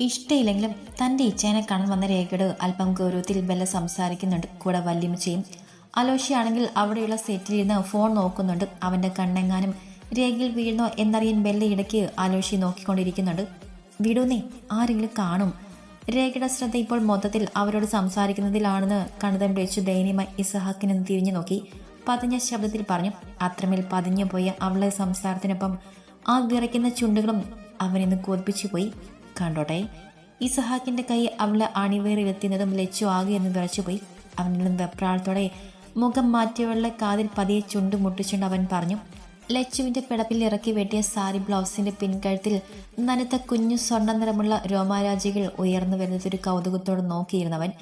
ഇഷ്ടയില്ലെങ്കിലും തന്റെ ഇച്ഛേനെ കാണാൻ വന്ന രേഖയോട് അല്പം ഗൗരവത്തിൽ ബെല്ല സംസാരിക്കുന്നുണ്ട്. കൂടെ വല്യമ്മച്ചയും അലോഷിയാണെങ്കിൽ അവിടെയുള്ള സെറ്റിലിരുന്ന് ഫോൺ നോക്കുന്നുണ്ട്. അവന്റെ കണ്ണെങ്ങാനും രേഖയിൽ വീഴുന്നോ എന്നറിയാൻ ബെല്ല ഇടയ്ക്ക് അലോഷി നോക്കിക്കൊണ്ടിരിക്കുന്നുണ്ട്. വിടുന്നേ ആരെങ്കിലും കാണും. രേഖയുടെ ശ്രദ്ധ ഇപ്പോൾ മൊത്തത്തിൽ അവരോട് സംസാരിക്കുന്നതിലാണെന്ന് കണ്ടതും വെച്ചു ദയനീയമായി ഇസഹാക്കിനെ തിരിഞ്ഞു നോക്കി. പതിഞ്ഞ ശബ്ദത്തിൽ പറഞ്ഞു അത്രമേൽ പതിഞ്ഞു പോയ അവളെ സംസാരത്തിനൊപ്പം ആ വിറയ്ക്കുന്ന ചുണ്ടുകളും അവനിന്ന് കോൽപ്പിച്ചു പോയി. കണ്ടോട്ടെ? ഇസഹാക്കിന്റെ കൈ അവളെ അണിവേറിലെത്തുന്നതും ലച്ചു ആകെ എന്ന് വിറച്ചുപോയി. അവനിലും വെപ്രാളത്തോടെ മുഖം മാറ്റിയവളുടെ കാതിൽ പതിയെ ചുണ്ടു മുട്ടിച്ചുകൊണ്ട് അവൻ പറഞ്ഞു ലച്ചുവിന്റെ പിടപ്പിൽ ഇറക്കി വെട്ടിയ സാരി ബ്ലൗസിന്റെ പിൻകഴുത്തിൽ നനുത്ത കുഞ്ഞു സ്വർണ നിറമുള്ള രോമാരാജികൾ ഉയർന്നു വരുന്നതൊരു കൗതുകത്തോടെ നോക്കിയിരുന്നവൻ.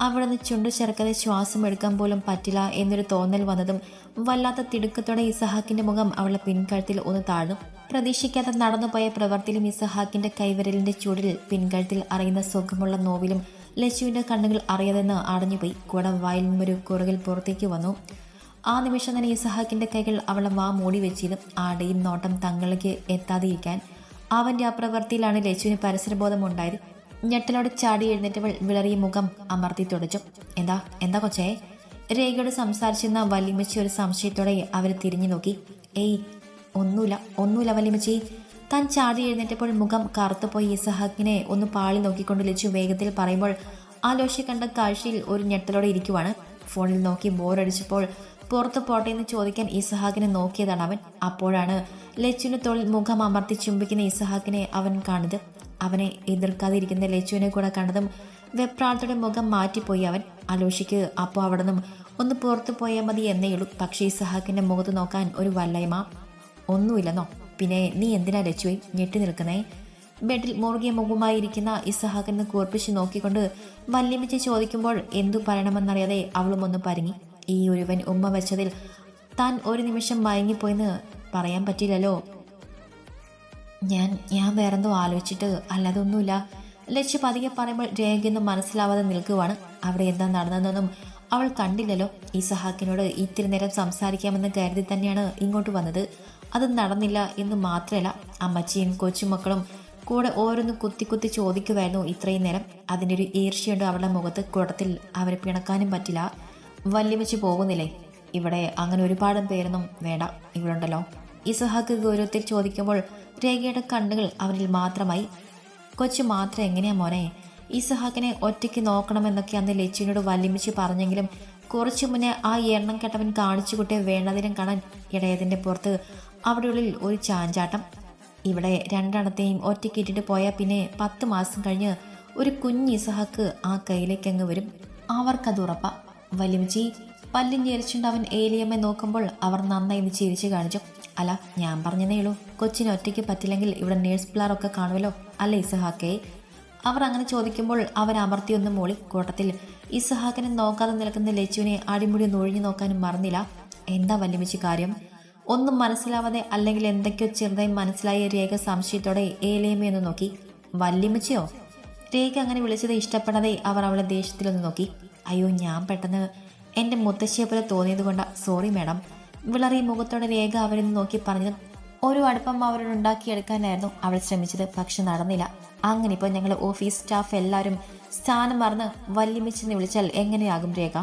അവിടെ നിന്ന് ചുണ്ടു ചേർക്കാതെ ശ്വാസം എടുക്കാൻ പോലും പറ്റില്ല എന്നൊരു തോന്നൽ വന്നതും വല്ലാത്ത തിടുക്കത്തോടെ ഇസഹാക്കിന്റെ മുഖം അവളുടെ പിൻകഴുത്തിൽ ഒന്ന് താഴ്ന്നു. പ്രതീക്ഷിക്കാതെ നടന്നുപോയ പ്രവർത്തിയിലും ഇസഹാക്കിന്റെ കൈവിരലിന്റെ ചൂടിൽ പിൻകഴുത്തിൽ അറിയുന്ന സുഖമുള്ള നോവിലും ലച്ചുവിന്റെ കണ്ണുകൾ അറിയാതെന്ന് അടഞ്ഞുപോയി. കൂടെ വായിൽ നിന്നൊരു കുറുകിൽ പുറത്തേക്ക് വന്നു. ആ നിമിഷം തന്നെ ഇസഹാക്കിന്റെ കൈകൾ അവളെ വാ മൂടി വെച്ചിരുന്നു. ആടെയും നോട്ടം തങ്ങളിലേക്ക് എത്താതിരിക്കാൻ അവന്റെ ആ പ്രവൃത്തിയിലാണ് ലച്ചുവിന് പരിസരബോധം ഉണ്ടായത് ഞെട്ടലോടെ ചാടി എഴുന്നേറ്റവൾ വിളറിയ മുഖം അമർത്തി തുടച്ചു. എന്താ? എന്താ കൊച്ചേ? രേഖയോട് സംസാരിച്ചിരുന്ന വല്യമ്മച്ചി ഒരു സംശയത്തോടെ അവരെ തിരിഞ്ഞു നോക്കി. ഏയ് ഒന്നുമില്ല ഒന്നുമില്ല വല്യമ്മച്ചി. താൻ ചാടി എഴുന്നേറ്റപ്പോൾ മുഖം കറുത്തുപോയി ഇസഹാക്കിനെ ഒന്ന് പാളി നോക്കിക്കൊണ്ട് ലച്ചു വേഗത്തിൽ പറയുമ്പോൾ ആ ലോഷി കണ്ട കാഴ്ചയിൽ ഒരു ഞെട്ടലോടെ ഇരിക്കുവാണ്. ഫോണിൽ നോക്കി ബോറടിച്ചപ്പോൾ പുറത്ത് പോട്ടെ എന്ന് ചോദിക്കാൻ ഇസഹാക്കിനെ നോക്കിയതാണ് അവൻ. അപ്പോഴാണ് ലച്ചുവിന് തൊഴിൽ മുഖം അമർത്തി ചുംബിക്കുന്ന ഇസഹാക്കിനെ അവൻ കാണുന്നത്. അവനെ എതിർക്കാതിരിക്കുന്ന ലച്ചുവിനെ കൂടെ കണ്ടതും വെപ്രാളത്തോടെ മുഖം മാറ്റിപ്പോയി അവൻ. അലോഷിക്ക് അപ്പോൾ അവിടെ നിന്നും ഒന്ന് പുറത്തു പോയാൽ മതി എന്നേയുള്ളൂ പക്ഷേ ഇസഹാക്കിന്റെ മുഖത്ത് നോക്കാൻ ഒരു വല്ലയമ ഒന്നുമില്ലെന്നോ? പിന്നെ നീ എന്തിനാ ലച്ചുവെ ഞെട്ടി നിൽക്കുന്നേ? ബെഡിൽ മുറുകിയ മുഖമായി ഇരിക്കുന്ന ഇസഹാക്കിനെ കൂർപ്പിച്ച് നോക്കിക്കൊണ്ട് വല്യമിച്ച് ചോദിക്കുമ്പോൾ എന്തു പറയണമെന്നറിയാതെ അവളും ഒന്ന് പരിങ്ങി. ഈ ഒരുവൻ ഉമ്മ വെച്ചതിൽ താൻ ഒരു നിമിഷം മയങ്ങിപ്പോയെന്ന് പറയാൻ പറ്റില്ലല്ലോ. ഞാൻ ഞാൻ വേറെന്തോ ആലോചിച്ചിട്ട് അല്ലാതൊന്നുമില്ല. ലക്ഷ്യ പതിയെ പറയുമ്പോൾ രേഖയൊന്നും മനസ്സിലാവാതെ നിൽക്കുവാണ്. അവിടെ എന്താ നടന്നതെന്നൊന്നും അവൾ കണ്ടില്ലല്ലോ. ഈ സഹാക്കിനോട് ഇത്തിരി നേരം സംസാരിക്കാമെന്ന് കരുതി തന്നെയാണ് ഇങ്ങോട്ട് വന്നത്. അത് നടന്നില്ല എന്ന് മാത്രമല്ല അമ്മച്ചിയും കൊച്ചുമക്കളും കൂടെ ഓരോന്ന് കുത്തി കുത്തി ചോദിക്കുമായിരുന്നു ഇത്രയും നേരം. അതിന്റെ ഒരു ഈർഷ്യയുണ്ട് അവളുടെ മുഖത്ത്. കുടത്തിൽ അവരെ പിണക്കാനും പറ്റില്ല. വല്യമ്മച്ചി പോകുന്നില്ലേ? ഇവിടെ അങ്ങനെ ഒരുപാട് പേരൊന്നും വേണ്ട. ഇവിടെ ഉണ്ടല്ലോ. ഇസഹാക്ക് ഗൗരവത്തിൽ ചോദിക്കുമ്പോൾ രേഖയുടെ കണ്ണുകൾ അവരിൽ മാത്രമായി. കൊച്ചു മാത്രം എങ്ങനെയാ മോനെ? ഇസഹാക്കിനെ ഒറ്റയ്ക്ക് നോക്കണമെന്നൊക്കെ അന്ന് ലച്ചുവിനോട് വല്യമിച്ച് പറഞ്ഞെങ്കിലും കുറച്ചു മുന്നേ ആ എണ്ണം കെട്ടവൻ കാണിച്ചു കുട്ടിയെ വേണ്ടതിനും കാണാൻ ഇടയതിന്റെ പുറത്ത് അവിടെ ഉള്ളിൽ ഒരു ചാഞ്ചാട്ടം. ഇവിടെ രണ്ടെണ്ണത്തെയും ഒറ്റയ്ക്ക് ഇട്ടിട്ട് പോയാൽ പിന്നെ പത്ത് മാസം കഴിഞ്ഞ് ഒരു കുഞ്ഞ് ഇസഹാക്ക് ആ കയ്യിലേക്ക് അങ്ങ് വരും. അവർക്കത് ഉറപ്പാ. വലിയമ്മച്ചി പല്ലിഞ്ചേരിച്ചുണ്ട് അവൻ ഏലിയമ്മെ നോക്കുമ്പോൾ അവർ നന്നായി ചിരിച്ചു കാണിച്ചു. അല്ല ഞാൻ പറഞ്ഞതേ ഉള്ളൂ. കൊച്ചിന് ഒറ്റയ്ക്ക് പറ്റില്ലെങ്കിൽ ഇവിടെ നേഴ്സ് പിള്ളേരൊക്കെ കാണുമല്ലോ? അല്ല ഇസഹാക്കെ? അവർ അങ്ങനെ ചോദിക്കുമ്പോൾ അവൻ അമർത്തിയൊന്ന് മോളി. കൂട്ടത്തിൽ ഇസഹാക്കിനെ നോക്കാതെ നിൽക്കുന്ന ലച്ചുവിനെ അടിമുടി നൊഴിഞ്ഞു നോക്കാനും മറന്നില്ല. എന്താ വല്യമിച്ച് കാര്യം? ഒന്നും മനസ്സിലാവാതെ അല്ലെങ്കിൽ എന്തൊക്കെയോ ചെറുതായി മനസ്സിലായ രേഖ സംശയത്തോടെ ഏലിയമ്മയൊന്ന് നോക്കി. വല്യമിച്ചയോ രേഖ അങ്ങനെ വിളിച്ചത് ഇഷ്ടപ്പെടാതെ അവർ അവളെ ദേഷ്യത്തിലൊന്ന് നോക്കി. അയ്യോ ഞാൻ പെട്ടെന്ന് എന്റെ മുത്തശ്ശിയെ പോലെ തോന്നിയത് കൊണ്ടാ. സോറി മാഡം വിളറിയ മുഖത്തോടെ രേഖ അവരിൽ നോക്കി പറഞ്ഞതും ഒരു അടുപ്പം അവരോട് ഉണ്ടാക്കിയെടുക്കാനായിരുന്നു അവൾ ശ്രമിച്ചത് പക്ഷെ നടന്നില്ല. അങ്ങനെ ഇപ്പോൾ ഞങ്ങൾ ഓഫീസ് സ്റ്റാഫ് എല്ലാവരും സ്ഥാനം മറന്ന് വല്യമിച്ചെന്ന് വിളിച്ചാൽ എങ്ങനെയാകും രേഖ?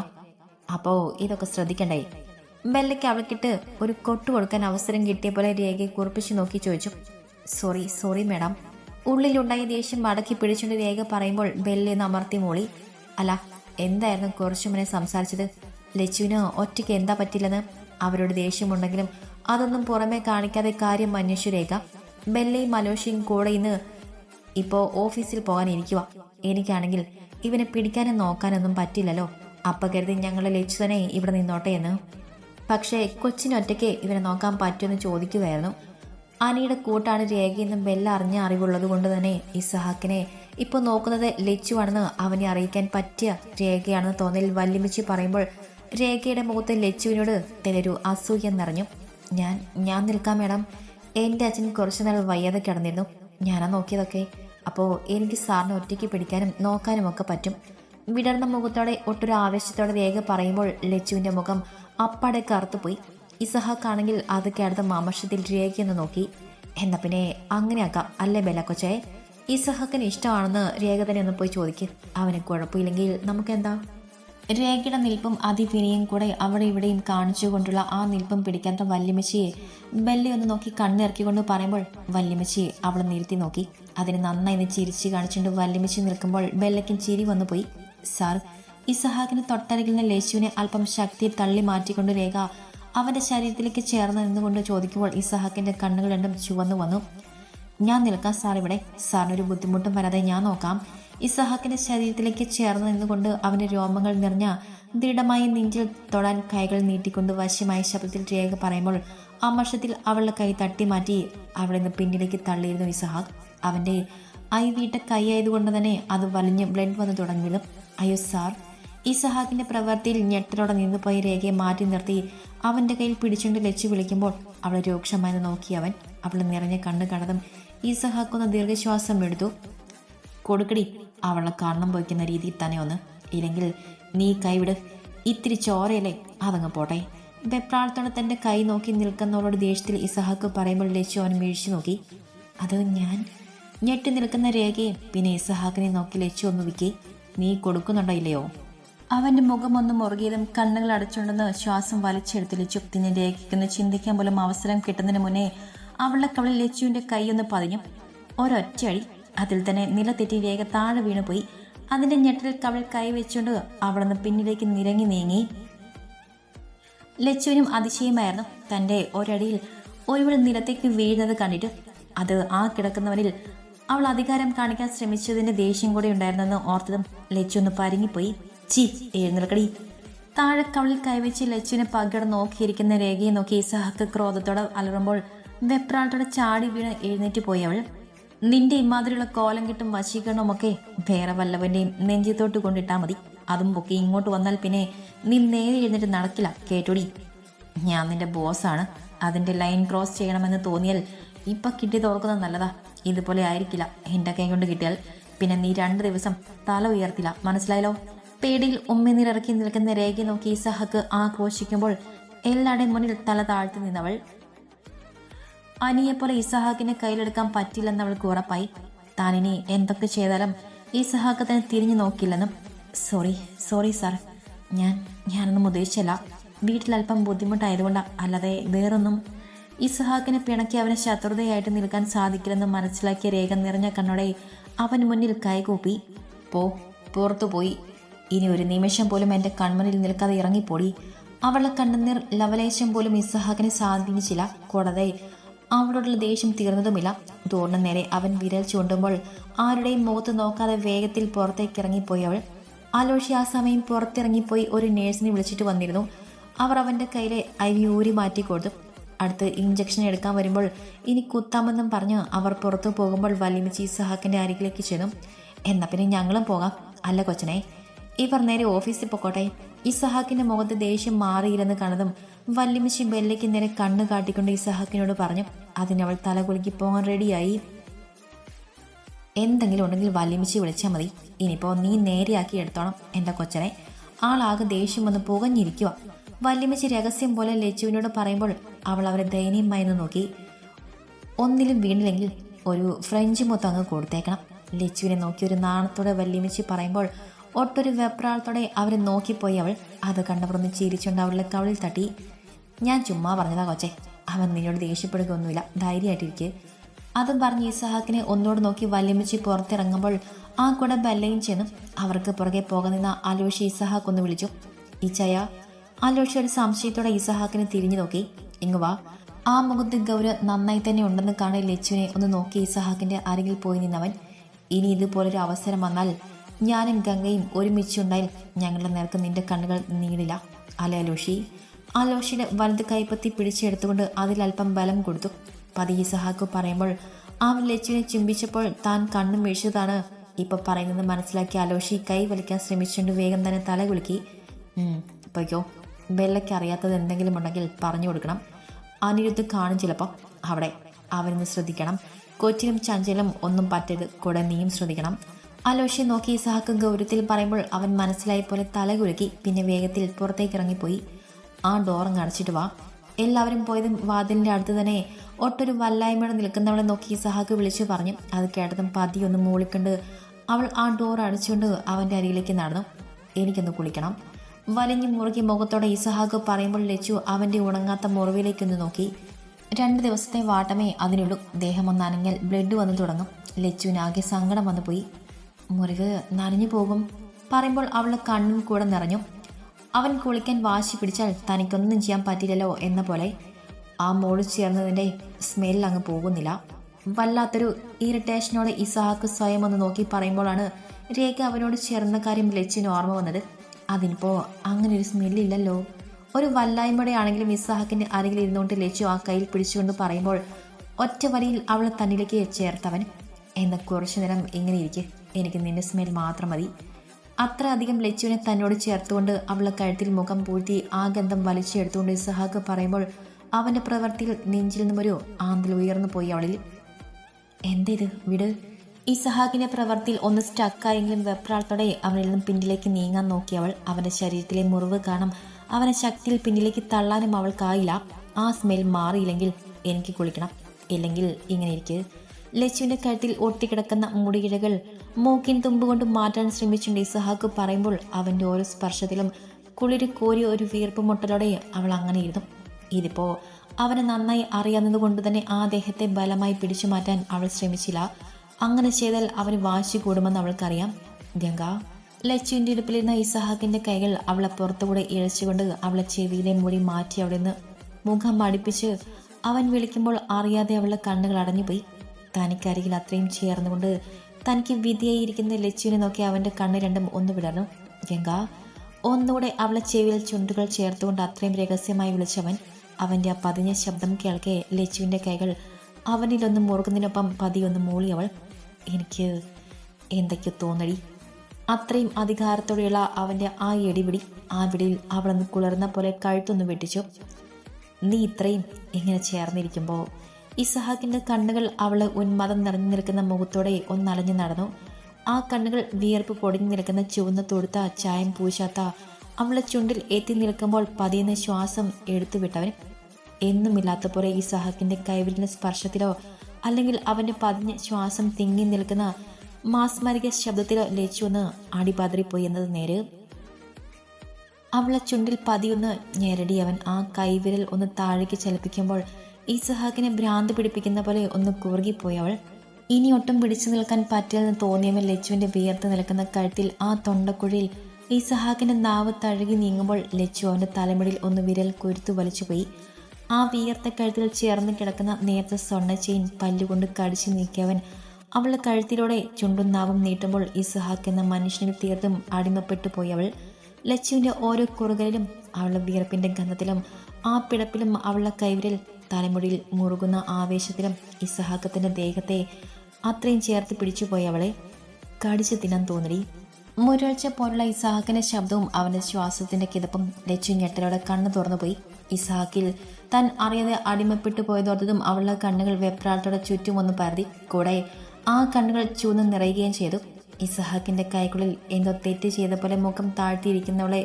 അപ്പോൾ ഇതൊക്കെ ശ്രദ്ധിക്കണ്ടേ? ബെല്ലയ്ക്ക് അവൾക്കിട്ട് ഒരു കൊട്ടു കൊടുക്കാൻ അവസരം കിട്ടിയ പോലെ രേഖയെ കുറിപ്പിച്ച് നോക്കി ചോദിച്ചു. Sorry sorry madam. ഉള്ളിലുണ്ടായ ദേഷ്യം മടക്കി പിടിച്ചുകൊണ്ട് രേഖ പറയുമ്പോൾ ബെല്ലെന്ന് അമർത്തി മൂളി. അല്ല എന്തായിരുന്നു കുറച്ചു മുന്നേ സംസാരിച്ചത്? ലച്ചുവിന് ഒറ്റയ്ക്ക് എന്താ പറ്റില്ലെന്ന്? അവരോട് ദേഷ്യമുണ്ടെങ്കിലും അതൊന്നും പുറമെ കാണിക്കാതെ കാര്യം അന്വേഷിച്ചു ബെല്ലയും മലോഷയും കൂടെ ഇന്ന് ഇപ്പോൾ ഓഫീസിൽ പോകാനിരിക്കുക എനിക്കാണെങ്കിൽ ഇവനെ പിടിക്കാനും നോക്കാനൊന്നും പറ്റില്ലല്ലോ. അപ്പ കരുതി ഞങ്ങളെ ലച്ചു തന്നെ ഇവിടെ നിന്നോട്ടെ എന്ന്. പക്ഷേ കൊച്ചിനൊറ്റയ്ക്ക് ഇവനെ നോക്കാൻ പറ്റുമെന്ന് ചോദിക്കുമായിരുന്നു അനിയുടെ കൂട്ടാണ് രേഖയെന്നും ബെല്ല അറിഞ്ഞ അറിവുള്ളത് കൊണ്ട് തന്നെ ഇസഹാക്കിനെ ഇപ്പോൾ നോക്കുന്നത് ലച്ചുവാണെന്ന് അവനെ അറിയിക്കാൻ പറ്റിയ രേഖയാണെന്ന് തോന്നൽ വല്യമിച്ച് പറയുമ്പോൾ രേഖയുടെ മുഖത്ത് ലച്ചുവിനോട് തെലൊരു അസൂയ നിറഞ്ഞു. ഞാൻ ഞാൻ നിൽക്കാം മേഡം. എന്റെ അച്ഛൻ കുറച്ചു നാൾ വയ്യാതെ കിടന്നിരുന്നു. ഞാനാ നോക്കിയതൊക്കെ. അപ്പോൾ എനിക്ക് സാറിനെ ഒറ്റയ്ക്ക് പിടിക്കാനും നോക്കാനും ഒക്കെ പറ്റും. വിടർന്ന മുഖത്തോടെ ഒട്ടൊരു ആവേശത്തോടെ രേഖ പറയുമ്പോൾ ലച്ചുവിന്റെ മുഖം അപ്പാടെ കറുത്തുപോയി. ഇസഹാക്കാണെങ്കിൽ അത് കേടുത്ത മാമർഷത്തിൽ രേഖയൊന്ന് നോക്കി. എന്നാ പിന്നെ അങ്ങനെയാക്കാം അല്ലേ ബെല്ല കൊച്ചേ? ഇസഹക്കിന് ഇഷ്ടമാണെന്ന് രേഖ തന്നെ ഒന്ന് പോയി ചോദിക്കും. അവന് കുഴപ്പമില്ലെങ്കിൽ നമുക്കെന്താ? രേഖയുടെ നിൽപ്പും അതിവിനയും കൂടെ അവിടെ ഇവിടെയും കാണിച്ചുകൊണ്ടുള്ള ആ നിൽപ്പം പിടിക്കാത്ത വല്യമ്മച്ചിയെ ബെല്ലി ഒന്ന് നോക്കി കണ്ണിറക്കിക്കൊണ്ട് പറയുമ്പോൾ വല്യമ്മച്ചിയെ അവളെ നിർത്തി നോക്കി. അതിന് നന്നായി നിന്ന് ചിരിച്ച് കാണിച്ചുകൊണ്ട് വല്യമ്മച്ചി നിൽക്കുമ്പോൾ ബെല്ലയ്ക്കും ചിരി വന്നു പോയി. സാർ ഇസഹാക്കിന് തൊട്ടരികിൽ നിന്ന് ലേശുവിനെ അല്പം ശക്തി തള്ളി മാറ്റിക്കൊണ്ട് രേഖ അവന്റെ ശരീരത്തിലേക്ക് ചേർന്ന് നിന്നുകൊണ്ട് ചോദിക്കുമ്പോൾ ഇസഹാക്കിന്റെ കണ്ണുകൾ രണ്ടും ചുവന്നു വന്നു. ഞാൻ നിൽക്കാം സാർ ഇവിടെ. സാറിനൊരു ബുദ്ധിമുട്ടും വരാതെ ഞാൻ നോക്കാം. ഇസഹാക്കിന്റെ ശരീരത്തിലേക്ക് ചേർന്ന് നിന്നുകൊണ്ട് അവന്റെ രോമങ്ങൾ നിറഞ്ഞ ദൃഢമായി നെഞ്ചിൽ തൊടാൻ കൈകൾ നീട്ടിക്കൊണ്ട് വശ്യമായ ശബ്ദത്തിൽ രേഖ പറയുമ്പോൾ അമർഷത്തിൽ അവളുടെ കൈ തട്ടി മാറ്റി അവിടെ നിന്ന് പിന്നിലേക്ക് തള്ളിയിരുന്നു ഇസഹാക്ക്. അവന്റെ ഐ വീട്ട കൈ ആയതുകൊണ്ട് തന്നെ അത് വലിഞ്ഞ് ബ്ലഡ് വന്ന് തുടങ്ങിയതും അയ്യോ സാർ ഇസഹാക്കിന്റെ പ്രവൃത്തിയിൽ ഞെട്ടലോടെ നിന്നുപോയ രേഖയെ മാറ്റി നിർത്തി അവന്റെ കയ്യിൽ പിടിച്ചുകൊണ്ട് ലച്ചു വിളിക്കുമ്പോൾ അവളെ രൂക്ഷമായി നോക്കി അവൻ അവൾ നിറഞ്ഞ കണ്ണ് കണ്ടതും ഇസഹാക്ക് ദീർഘശ്വാസം എടുത്തു. കൊടുക്കടി അവളെ കാണണം പോയിക്കുന്ന രീതിയിൽ തന്നെ ഒന്ന് ഇല്ലെങ്കിൽ നീ കൈവിട്. ഇത്തിരി ചോരയല്ലേ? അതങ്ങ് പോട്ടെ. വെപ്രാളത്തോടെ തന്റെ കൈ നോക്കി നിൽക്കുന്നവളോട് ദേഷ്യത്തിൽ ഇസഹാക്ക് പറയുമ്പോൾ ലച്ചു അവൻ വീഴ്ച നോക്കി. അത് ഞാൻ? ഞെട്ടി നിൽക്കുന്ന രേഖയും പിന്നെ ഇസഹാക്കിനെ നോക്കി ലച്ചു ഒന്ന് വിക്കി. നീ കൊടുക്കുന്നുണ്ടോ ഇല്ലയോ? അവന്റെ മുഖം ഒന്ന് മുറുകിയതും കണ്ണുകൾ അടച്ചുകൊണ്ടെന്ന് ശ്വാസം വലിച്ചെടുത്ത് ലച്ചു പിന്നെ രേഖയ്ക്കൊന്ന് ചിന്തിക്കാൻ പോലും അവസരം കിട്ടുന്നതിന് മുന്നേ അവളുടെ കവളിൽ ലച്ചുവിന്റെ കൈയൊന്ന് പതിഞ്ഞു. ഒരൊറ്റയടി അതിൽ തന്നെ നിലത്തെറ്റി വേഗ താഴെ വീണുപോയി. അതിന്റെ ഞെട്ടലിൽ കവൾ കൈവച്ചുകൊണ്ട് അവളൊന്ന് പിന്നിലേക്ക് നിരങ്ങി നീങ്ങി. ലച്ചുവിനും അതിശയമായിരുന്നു. തന്റെ ഒരടിയിൽ ഒരുവൾ നിലത്തേക്ക് വീഴുന്നത് കണ്ടിട്ട് അത് ആ കിടക്കുന്നവരിൽ അവൾ അധികാരം കാണിക്കാൻ ശ്രമിച്ചതിന്റെ ദേഷ്യം കൂടെ ഉണ്ടായിരുന്നെന്ന് ഓർത്തതും ലച്ചു ഒന്ന് പരുങ്ങിപ്പോയി. ചി എഴുന്നേൽക്കടി. താഴെ കവളിൽ കൈവച്ച് ലച്ചുവിനെ പകട നോക്കിയിരിക്കുന്ന രേഖയെ നോക്കി സഹക്ക് ക്രോധത്തോടെ അലറുമ്പോൾ വെപ്രാളത്തോടെ ചാടി വീണ് എഴുന്നേറ്റ് പോയി അവൾ. നിന്റെ ഇമാതിരിയുള്ള കോലം കിട്ടും വശീകരണവും ഒക്കെ വേറെ വല്ലവന്റെയും നെഞ്ചത്തോട്ട് കൊണ്ടിട്ടാ മതി. അതും പൊക്കി ഇങ്ങോട്ട് വന്നാൽ പിന്നെ നീ നേരെ എഴുന്നേറ്റ് നടക്കില്ല കേട്ടോടി? ഞാൻ നിന്റെ ബോസാണ്. അതിന്റെ ലൈൻ ക്രോസ് ചെയ്യണമെന്ന് തോന്നിയാൽ ഇപ്പൊ കിട്ടി ഓർക്കുന്നത് നല്ലതാ. ഇതുപോലെ ആയിരിക്കില്ല എന്റെ കൈ കൊണ്ട് കിട്ടിയാൽ. പിന്നെ നീ രണ്ട് ദിവസം തല ഉയർത്തില്ല മനസ്സിലായല്ലോ? പേടിയിൽ ഉമ്മിനീരിറക്കി നിൽക്കുന്ന രേഖ നോക്കി സഹക്ക് ആക്രോശിക്കുമ്പോൾ എല്ലാവരുടെയും മുന്നിൽ തല താഴ്ത്തി നിന്നവൾ അനിയെപ്പോലെ ഇസഹാക്കിനെ കയ്യിലെടുക്കാൻ പറ്റില്ലെന്ന് അവൾക്ക് ഉറപ്പായി. താനിനി എന്തൊക്കെ ചെയ്താലും ഇസഹാക്ക് തന്നെ തിരിഞ്ഞു നോക്കില്ലെന്നും സോറി സോറി സാർ ഞാൻ ഞാനൊന്നും ഉദ്ദേശിച്ചല്ല. വീട്ടിൽ അല്പം ബുദ്ധിമുട്ടായതുകൊണ്ട് അല്ലാതെ വേറൊന്നും ഇസഹാക്കിനെ പിണക്കി അവനെ ശത്രുതയായിട്ട് നിൽക്കാൻ സാധിക്കില്ലെന്ന് മനസ്സിലാക്കിയ രേഖ നിറഞ്ഞ കണ്ണോടെ അവൻ മുന്നിൽ കൈകൂപ്പി പോ പുറത്തു പോയി. ഇനി ഒരു നിമിഷം പോലും എന്റെ കൺമുന്നിൽ നിൽക്കാതെ ഇറങ്ങിപ്പോടി. അവളെ കണ്ണുനീർ ലവലേശം പോലും ഇസഹാക്കിനെ സ്വാധീനിച്ചില്ല കൂടാതെ അവളോടുള്ള ദേഷ്യം തീർന്നതുമില്ല. തോർണ നേരെ അവൻ വിരൽ ചൂണ്ടുമ്പോൾ ആരുടെയും മുഖത്ത് നോക്കാതെ വേഗത്തിൽ പുറത്തേക്ക് ഇറങ്ങിപ്പോയി അവൾ. ആലോഷി ആ സമയം പുറത്തിറങ്ങിപ്പോയി ഒരു നേഴ്സിനെ വിളിച്ചിട്ട് വന്നിരുന്നു. അവർ അവന്റെ കയ്യിലെ ഐ വി ഊരി മാറ്റി കൊടുത്തു. അടുത്ത് ഇഞ്ചക്ഷൻ എടുക്കാൻ വരുമ്പോൾ ഇനി കുത്താമെന്നും പറഞ്ഞ് അവർ പുറത്തു പോകുമ്പോൾ വലിമിച്ചി സഹാക്കിന്റെ അരികിലേക്ക് ചെന്നു. എന്നാൽ പിന്നെ ഞങ്ങളും പോകാം. അല്ല കൊച്ചനെ. ഇവർ നേരെ ഓഫീസിൽ പൊക്കോട്ടെ. ഇസഹാക്കിന്റെ മുഖത്ത് ദേഷ്യം മാറിയില്ലെന്ന് കണ്ടതും വല്യമ്മച്ചി ബെല്ലയ്ക്ക് നേരെ കണ്ണ് കാട്ടിക്കൊണ്ട് ഇസഹാക്കിനോട് പറഞ്ഞു അതിനവൾ തലകുലുക്കി പോകാൻ റെഡിയായി. എന്തെങ്കിലും ഉണ്ടെങ്കിൽ വല്യമ്മച്ചി വിളിച്ചാൽ മതി. ഇനിയിപ്പോ നീ നേരെയാക്കി എടുത്തോണം എന്റെ കൊച്ചനെ. ആളാകെ ദേഷ്യം വന്ന് പുകഞ്ഞിരിക്കുക വല്യമ്മച്ചി രഹസ്യം പോലെ ലച്ചുവിനോട് പറയുമ്പോൾ അവൾ അവരെ ദയനീയമായി നോക്കി. ഒന്നിലും വീണില്ലെങ്കിൽ ഒരു ഫ്രഞ്ച് മൊത്തം അങ്ങ് കൊടുത്തേക്കണം. ലച്ചുവിനെ നോക്കി ഒരു നാണത്തോടെ വല്യമ്മച്ചി പറയുമ്പോൾ ഒട്ടൊരു വെപ്രാളത്തോടെ അവരെ നോക്കിപ്പോയി അവൾ. അത് കണ്ടപ്പുറന്ന് ചിരിച്ചുകൊണ്ട് അവളുടെ കവളിൽ തട്ടി. ഞാൻ ചുമ്മാ പറഞ്ഞതാ കൊച്ചെ. അവൻ നിന്നോട് ദേഷ്യപ്പെടുകയൊന്നുമില്ല. ധൈര്യമായിട്ടിരിക്കെ. അതും പറഞ്ഞ് ഇസഹാക്കിനെ ഒന്നോട് നോക്കി വല്യമ്മച്ചി പുറത്തിറങ്ങുമ്പോൾ ആ കൂടെ ബല്ലയും ചെന്നും അവർക്ക് പുറകെ പോകാൻ നിന്ന അലോഷി ഇസഹാക്ക് ഒന്ന് വിളിച്ചു. ഇച്ചയ അലോഷി ഒരു സംശയത്തോടെ ഇസഹാക്കിനെ തിരിഞ്ഞു നോക്കി. ഇങ്ങുവാ ആ മുഖത്ത് ഗൗര നന്നായി തന്നെ ഉണ്ടെന്ന് കാണാൻ ലച്ചുവിനെ ഒന്ന് നോക്കി ഇസഹാക്കിന്റെ അരികിൽ പോയി നിന്നവൻ. ഇനി ഇതുപോലൊരു അവസരം വന്നാൽ ഞാനും ഗംഗയും ഒരുമിച്ചുണ്ടായാൽ ഞങ്ങളുടെ നേർക്ക് നിന്റെ കണ്ണുകൾ നീളില്ല അല്ലെ അലോഷി? അലോഷിയുടെ വലത് കൈപ്പത്തി പിടിച്ചെടുത്തുകൊണ്ട് അതിലല്പം ബലം കൊടുത്തു. പതിയെ സഹാക്കു പറയുമ്പോൾ അവൻ ലച്ചുവിനെ ചുംബിച്ചപ്പോൾ താൻ കണ്ണും വീഴ്ചതാണ്. ഇപ്പൊ പറയുന്നത് മനസ്സിലാക്കി അലോഷി കൈ വലിക്കാൻ ശ്രമിച്ചുകൊണ്ട് വേഗം തന്നെ തല കുലുക്കി. ഇപ്പോയ്ക്കോ ബെല്ലയ്ക്ക് അറിയാത്തത് എന്തെങ്കിലും ഉണ്ടെങ്കിൽ പറഞ്ഞു കൊടുക്കണം. അനിരുദ്ധ് കാണും ചിലപ്പോൾ അവിടെ അവനൊന്ന് ശ്രദ്ധിക്കണം. കൊച്ചിനും ചഞ്ചലും ഒന്നും പറ്റരുത്. കൂടെ നീയും ശ്രദ്ധിക്കണം. അലോഷി നോക്കി ഇസഹാക്ക് ഗൗരവത്തിൽ പറയുമ്പോൾ അവൻ മനസ്സിലായി പോലെ തല കുലുക്കി പിന്നെ വേഗത്തിൽ പുറത്തേക്ക് ഇറങ്ങിപ്പോയി. ആ ഡോറങ്ങ് അടച്ചിട്ട് വാ. എല്ലാവരും പോയതും വാതിലിന്റെ അടുത്ത് തന്നെ ഒട്ടൊരു വല്ലായ്മയുടെ നിൽക്കുന്നവളെ നോക്കി ഇസഹാക്ക് വിളിച്ചു പറഞ്ഞു. അത് കേട്ടതും പതിയൊന്ന് മൂളിക്കൊണ്ട് അവൾ ആ ഡോർ അടച്ചുകൊണ്ട് അവന്റെ അരികിലേക്ക് നടന്നു. എനിക്കൊന്ന് കുളിക്കണം. വലിഞ്ഞു മുറുകി മുഖത്തോടെ ഇസഹാക്ക് പറയുമ്പോൾ ലച്ചു അവന്റെ ഉണങ്ങാത്ത മുറിവിലേക്കൊന്ന് നോക്കി. രണ്ട് ദിവസത്തെ വാട്ടമേ അതിനുള്ളൂ. ദേഹം ഒന്ന് ബ്ലഡ് വന്ന് തുടങ്ങും. ലച്ചുവിനാകെ സങ്കടം വന്നു പോയി മുറിവ് നനഞ്ഞു പോകും. പറയുമ്പോൾ അവളുടെ കണ്ണും കൂടെ നിറഞ്ഞു. അവൻ കുളിക്കാൻ വാശി പിടിച്ചാൽ തനിക്കൊന്നും ചെയ്യാൻ പറ്റില്ലല്ലോ എന്ന പോലെ ആ മോൾ ചേർന്നതിന്റെ സ്മെൽ അങ്ങ് പോകുന്നില്ല. വല്ലാത്തൊരു ഇറിറ്റേഷനോടെ ഇസഹാക്ക് സ്വയം ഒന്ന് നോക്കി പറയുമ്പോഴാണ് രേഖ അവനോട് ചേർന്ന കാര്യം ലച്ചിന് ഓർമ്മ വന്നത്. അതിനിപ്പോൾ അങ്ങനെ ഒരു സ്മെല്ലില്ലല്ലോ ഒരു വല്ലായ്മയുടെ ആണെങ്കിലും ഇസഹാക്കിന്റെ അരികിൽ ഇരുന്നുകൊണ്ട് ലച്ചു ആ കയ്യിൽ പിടിച്ചുകൊണ്ട് പറയുമ്പോൾ ഒറ്റ വരിയിൽ അവളെ തന്നിലേക്ക് ചേർത്തവൻ എന്ന കുറച്ചു നേരം ഇങ്ങനെ ഇരിക്കെ. എനിക്ക് നിന്റെ സ്മെൽ മാത്രം മതി. അത്ര അധികം ലച്ചുവിനെ തന്നോട് ചേർത്തുകൊണ്ട് അവളെ കഴുത്തിൽ മുഖം പൂഴ്ത്തി ആ ഗന്ധം വലിച്ചെടുത്തുകൊണ്ട് ഇസഹാക്ക് പറയുമ്പോൾ അവന്റെ പ്രവൃത്തിയിൽ നെഞ്ചിൽ നിന്നും ഒരു ആന്തൽ ഉയർന്നു പോയി അവളിൽ. എന്തേത്? വിട്. ഇസഹാക്കിന്റെ പ്രവൃത്തിയിൽ ഒന്ന് സ്റ്റക്കായെങ്കിലും വെപ്രാളത്തോടെ അവനിൽ നിന്നും പിന്നിലേക്ക് നീങ്ങാൻ നോക്കി അവൾ. അവന്റെ ശരീരത്തിലെ മുറിവ് കാണാം അവനെ ശക്തിയിൽ പിന്നിലേക്ക് തള്ളാനും അവൾക്കായില്ല. ആ സ്മെൽ മാറിയില്ലെങ്കിൽ എനിക്ക് കുളിക്കണം. ഇല്ലെങ്കിൽ ഇങ്ങനെ ഇരിക്ക്. ലച്ചുവിന്റെ കഴുത്തിൽ ഒട്ടിക്കിടക്കുന്ന മുടിയിഴകൾ മൂക്കിൻ തുമ്പുകൊണ്ട് മാറ്റാൻ ശ്രമിച്ചുകൊണ്ട് ഇസഹാക്ക് പറയുമ്പോൾ അവന്റെ ഓരോ സ്പർശത്തിലും കുളിര് കോരി ഒരു വീർപ്പ് മുട്ടലോടെ അവൾ അങ്ങനെ ഇരുന്നു. ഇതിപ്പോ അവനെ നന്നായി അറിയാവുന്നത് തന്നെ ആ ദേഹത്തെ ബലമായി പിടിച്ചു മാറ്റാൻ അവൾ ശ്രമിച്ചില്ല. അങ്ങനെ ചെയ്താൽ അവന് വാശി കൂടുമെന്ന് അവൾക്കറിയാം. ഗംഗ ലച്ചുവിന്റെ ഇടുപ്പിലിരുന്ന ഇസഹാക്കിന്റെ കൈകൾ അവളെ പുറത്തുകൂടെ ഇഴച്ചുകൊണ്ട് അവളെ ചെവിയിലെ മുടി മാറ്റി അവിടെ നിന്ന് മുഖം മടിപ്പിച്ച് അവൻ വിളിക്കുമ്പോൾ അറിയാതെ അവളുടെ കണ്ണുകൾ അടഞ്ഞുപോയി. തനിക്കരികിൽ അത്രയും ചേർന്നുകൊണ്ട് തനിക്ക് വിധിയായിരിക്കുന്ന ലച്ചുവിനെ നോക്കി അവന്റെ കണ്ണ് രണ്ടും ഒന്ന് വിടർന്നു. ഗംഗ ഒന്നുകൂടെ അവളെ ചെവിയിൽ ചുണ്ടുകൾ ചേർത്തുകൊണ്ട് അത്രയും രഹസ്യമായി വിളിച്ചവൻ അവന്റെ ആ പതിഞ്ഞ ശബ്ദം കേൾക്കെ ലച്ചുവിന്റെ കൈകൾ അവനിലൊന്ന് മുറുകുന്നതിനൊപ്പം പതിയൊന്ന് മൂളിയവൾ. എനിക്ക് എന്തൊക്കെയോ തോന്നടി. അത്രയും അധികാരത്തോടെയുള്ള അവന്റെ ആ എടിപിടി ആ വിടിയിൽ അവളൊന്ന് കുളിർന്ന പോലെ കഴുത്തൊന്ന് വെട്ടിച്ചു. നീ ഇത്രയും ഇങ്ങനെ ചേർന്നിരിക്കുമ്പോൾ ഇസഹാക്കിന്റെ കണ്ണുകൾ അവളെ ഉന്മാദം നിറഞ്ഞു നിൽക്കുന്ന മുഖത്തോടെ ഒന്നലഞ്ഞു നടന്നു. ആ കണ്ണുകൾ വിയർപ്പ് പൊടിഞ്ഞു നിൽക്കുന്ന ചുവന്ന തൊടുത്ത ചായം പൂശാത്ത അവളെ ചുണ്ടിൽ എത്തി നിൽക്കുമ്പോൾ പതിയുന്ന ശ്വാസം എടുത്തുവിട്ടവൻ. എന്നുമില്ലാത്ത പോലെ ഈ സഹക്കിന്റെ കൈവിലിന്റെ സ്പർശത്തിലോ അല്ലെങ്കിൽ അവന്റെ പതിഞ്ഞ ശ്വാസം തിങ്ങി നിൽക്കുന്ന മാസ്മരിക ശബ്ദത്തിലോ ലച്ചുവെന്ന് അടിപാതിരിപ്പോയി എന്നത് നേര്. അവളെ ചുണ്ടിൽ പതിയൊന്ന് ഞെരടി അവൻ ആ കൈവിരൽ ഒന്ന് താഴേക്ക് ചലിപ്പിക്കുമ്പോൾ ഈ സുഹാക്കിനെ ഭ്രാന്ത് പിടിപ്പിക്കുന്ന പോലെ ഒന്ന് കുറുകിപ്പോയി അവൾ. ഇനി ഒട്ടും പിടിച്ചു നിൽക്കാൻ പറ്റില്ലെന്ന് തോന്നിയവൻ ലച്ചുവിന്റെ വിയർത്ത് നിൽക്കുന്ന കഴുത്തിൽ ആ തൊണ്ടക്കുഴിയിൽ ഈ സഹാക്കിന്റെ നാവ് തഴുകി നീങ്ങുമ്പോൾ ലച്ചു അവന്റെ തലമുടിയിൽ ഒന്ന് വിരൽ കുരുത്തു വലിച്ചുപോയി. ആ വിയർത്ത കഴുത്തിൽ ചേർന്ന് കിടക്കുന്ന നേരത്തെ സ്വർണ ചെയിൻ പല്ലുകൊണ്ട് കടിച്ചു നീക്കിയവൻ അവളുടെ കഴുത്തിലൂടെ ചുണ്ടും നാവും നീട്ടുമ്പോൾ ഇസഹാക്ക് എന്ന മനുഷ്യനിൽ തീർത്തും അടിമപ്പെട്ടു പോയി അവൾ. ലച്ചുവിന്റെ ഓരോ കുറുകലിലും അവളുടെ വിയർപ്പിന്റെ ഗന്ധത്തിലും ആ പിടപ്പിലും അവളുടെ കൈവിരൽ തലമുടിയിൽ മുറുകുന്ന ആവേശത്തിലും ഇസഹാക്കത്തിന്റെ ദേഹത്തെ അത്രയും ചേർത്ത് പിടിച്ചുപോയി അവളെ കടിച്ചു തിന്നാൻ തോന്നിടി. മുരൾച്ച പോലുള്ള ഇസഹാക്കിന്റെ ശബ്ദവും അവന്റെ ശ്വാസത്തിന്റെ കിതപ്പും ലച്ചു ഞെട്ടലോടെ കണ്ണു തുറന്നുപോയി. ഇസഹാക്കിൽ താൻ അറിയാതെ അടിമപ്പെട്ടു പോയതോർത്തതും അവളുടെ കണ്ണുകൾ വെപ്രാളത്തോടെ ചുറ്റും ഒന്ന് പരതി. കൂടെ ആ കണ്ണുകൾ ചൂന്ന് നിറയുകയും ചെയ്തു. ഇസഹാക്കിന്റെ കൈക്കുള്ളിൽ എന്തോ തെറ്റ് ചെയ്ത പോലെ മുഖം താഴ്ത്തിയിരിക്കുന്നവളെ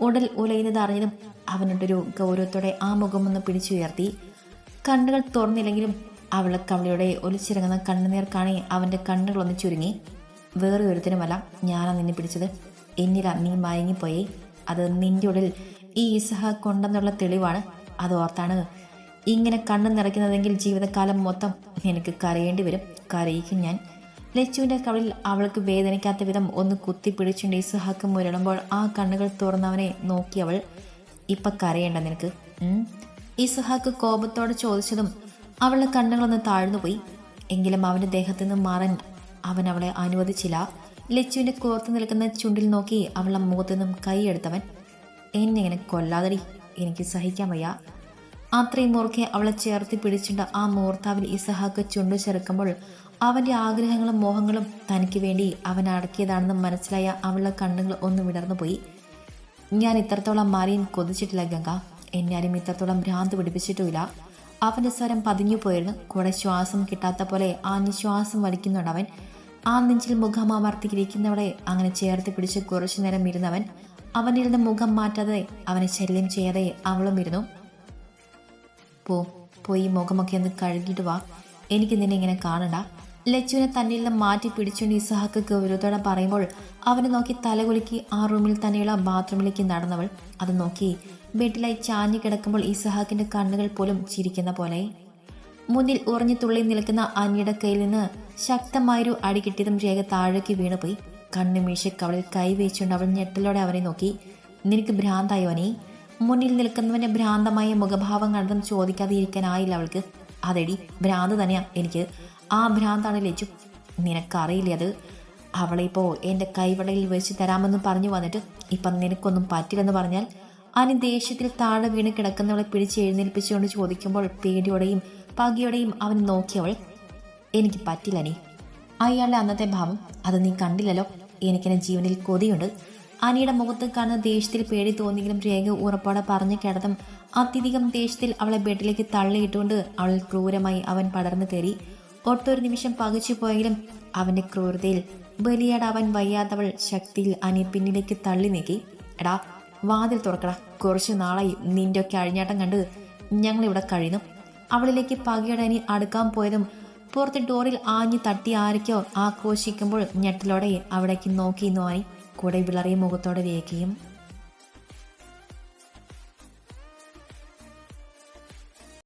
ഉടൽ ഉലയുന്നത് അറിഞ്ഞതും അവനോടൊരു ഗൗരവത്തോടെ ആ മുഖമൊന്ന് പിടിച്ചുയർത്തി. കണ്ണുകൾ തുറന്നില്ലെങ്കിലും അവളെ കവളിയുടെ ഒലിച്ചിറങ്ങുന്ന കണ്ണുനീർ കാണി അവന്റെ കണ്ണുകളൊന്ന് ചുരുങ്ങി. വേറെ ഒരുത്തിനുമല്ല ഞാനാ നിന്നെ പിടിച്ചത്. എന്നില നീ മയങ്ങിപ്പോയി. അത് നിന്റെ ഉള്ളിൽ ഈ ഇസഹ കൊണ്ടെന്നുള്ള തെളിവാണ്. അത് ഓർത്താണ്. ഇങ്ങനെ കണ്ണു നിറയ്ക്കുന്നതെങ്കിൽ ജീവിതകാലം മൊത്തം എനിക്ക് കരയേണ്ടി വരും. കരയിക്കും ഞാൻ. ലച്ചുവിന്റെ കവളിൽ അവൾക്ക് വേദനിക്കാത്ത വിധം ഒന്ന് കുത്തിപ്പിടിച്ചുകൊണ്ട് ഇസഹാക്ക് മുരളുമ്പോൾ ആ കണ്ണുകൾ തുറന്നവനെ നോക്കി അവൾ ഇപ്പൊ കരയേണ്ട നിനക്ക്. ഇസഹാക്ക് കോപത്തോടെ ചോദിച്ചതും അവളുടെ കണ്ണുകളൊന്ന് താഴ്ന്നുപോയി. എങ്കിലും അവന്റെ ദേഹത്തു നിന്ന് മാറാൻ അവൻ അവളെ അനുവദിച്ചില്ല. ലച്ചുവിന്റെ കോർത്ത് നിൽക്കുന്ന ചുണ്ടിൽ നോക്കി അവളുടെ മുഖത്തു നിന്നും കൈയെടുത്തവൻ എന്നെ ഇങ്ങനെ കൊല്ലാതടി എനിക്ക് സഹിക്കാൻ വയ്യ. അത്രയും മുറുക്കെ അവളെ ചേർത്തി പിടിച്ചിട്ട് ആ മൂർത്താവിൽ ഇസഹാക്ക് ചുണ്ടു ചെറുക്കുമ്പോൾ അവന്റെ ആഗ്രഹങ്ങളും മോഹങ്ങളും തനിക്ക് വേണ്ടി അവൻ അടക്കിയതാണെന്ന് മനസ്സിലായ അവളുടെ കണ്ണുകൾ ഒന്ന് വിടർന്നു പോയി ഞാൻ ഇത്രത്തോളം മാറിയും കൊതിച്ചിട്ടില്ല ഗംഗ. എന്നെ ആരും ഇത്രത്തോളം ഭ്രാന്ത് പിടിപ്പിച്ചിട്ടുമില്ല. അവന്റെ സ്വരം പതിഞ്ഞു പോയിരുന്നു. കൂടെ ശ്വാസം കിട്ടാത്ത പോലെ ആ നിശ്വാസം വലിക്കുന്നുണ്ടവൻ ആ നെഞ്ചിൽ മുഖം അമർത്തിയിരിക്കുന്നവളെ അങ്ങനെ ചേർത്ത് പിടിച്ച് കുറച്ചു നേരം ഇരുന്നവൻ. അവനിരുന്ന് മുഖം മാറ്റാതെ അവനെ ശല്യം ചെയ്യാതെ അവളും ഇരുന്നു. പോ പോയി മുഖമൊക്കെ ഒന്ന് കഴുകിയിട്ട് വാ. എനിക്ക് നിന്നെ ഇങ്ങനെ കാണണ്ട. ലച്ചുവിനെ തന്നിൽ നിന്ന് മാറ്റി പിടിച്ചുകൊണ്ട് ഇസഹാക്ക് ഗൗരവത്തോടെ പറയുമ്പോൾ അവനെ നോക്കി തലകുലുക്കി ആ റൂമിൽ തന്നെയുള്ള ബാത്റൂമിലേക്ക് നടന്നവൾ. അത് നോക്കി ബെഡിലായി ചാഞ്ഞു കിടക്കുമ്പോൾ ഇസഹാക്കിന്റെ കണ്ണുകൾ പോലും ചിരിക്കുന്ന പോലെ. മുന്നിൽ ഉറഞ്ഞു തുള്ളി നിൽക്കുന്ന അനിയുടെ കയ്യിൽ നിന്ന് ശക്തമായൊരു അടി കിട്ടിയതും രേഖ താഴേക്ക് വീണുപോയി. കണ്ണു കവളിൽ കൈവച്ചുകൊണ്ട് അവൾ ഞെട്ടലോടെ അവനെ നോക്കി. നിനക്ക് ഭ്രാന്തായോനെ മുന്നിൽ നിൽക്കുന്നവന്റെ ഭ്രാന്തമായ മുഖഭാവം കണ്ടതും ചോദിക്കാതെ ഇരിക്കാനായില്ല അവൾക്ക്. അതെടി ഭ്രാന്ത് തന്നെയാ എനിക്ക്. ആ ഭ്രാന്താണ് ലച്ചു. നിനക്കറിയില്ല അത്? അവളെ എന്റെ എന്റെ കൈവളയിൽ വെച്ച് തരാമെന്ന് പറഞ്ഞു വന്നിട്ട് ഇപ്പം നിനക്കൊന്നും പറ്റില്ലെന്ന് പറഞ്ഞാൽ അനി ദേഷ്യത്തിൽ താഴെ വീണ് കിടക്കുന്നവളെ പിടിച്ച് എഴുന്നേൽപ്പിച്ചുകൊണ്ട് ചോദിക്കുമ്പോൾ പേടിയോടെയും പകയോടെയും അവൻ നോക്കിയവൾ എനിക്ക് പറ്റില്ല നീ അയാളുടെ അന്നത്തെ ഭാവം അത് നീ കണ്ടില്ലല്ലോ. എനിക്കെന്നെ ജീവനിൽ കൊതിയുണ്ട്. അനിയുടെ മുഖത്ത് കാണുന്ന ദേഷ്യത്തിൽ പേടി തോന്നിയെങ്കിലും രേഖ ഉറപ്പോടെ പറഞ്ഞു കിടന്നും അത്യധികം ദേഷ്യത്തിൽ അവളെ ബെഡിലേക്ക് തള്ളിയിട്ടുകൊണ്ട് അവൾ ക്രൂരമായി അവൻ പടർന്നു കയറി. ഒട്ടൊരു നിമിഷം പകച്ചു പോയെങ്കിലും അവന്റെ ക്രൂരതയിൽ ബലിയാടാവാൻ വയ്യാത്തവൾ ശക്തിയിൽ അനി പിന്നിലേക്ക് തള്ളി നീക്കി. എടാ വാതിൽ തുറക്കടാ. കുറച്ചു നാളായി നിന്റെ ഒക്കെ അഴിഞ്ഞാട്ടം കണ്ട് ഞങ്ങളിവിടെ കഴിയുന്നു. അവളിലേക്ക് പകയുടെ അനി അടുക്കാൻ പോയതും പുറത്ത് ഡോറിൽ ആഞ്ഞു തട്ടി ആരൊക്കെയോ ആക്രോശിക്കുമ്പോൾ ഞെട്ടലോടെ അവിടേക്ക് നോക്കി നോയി കൂടെ വിളറിയ മുഖത്തോടെ രേഖയും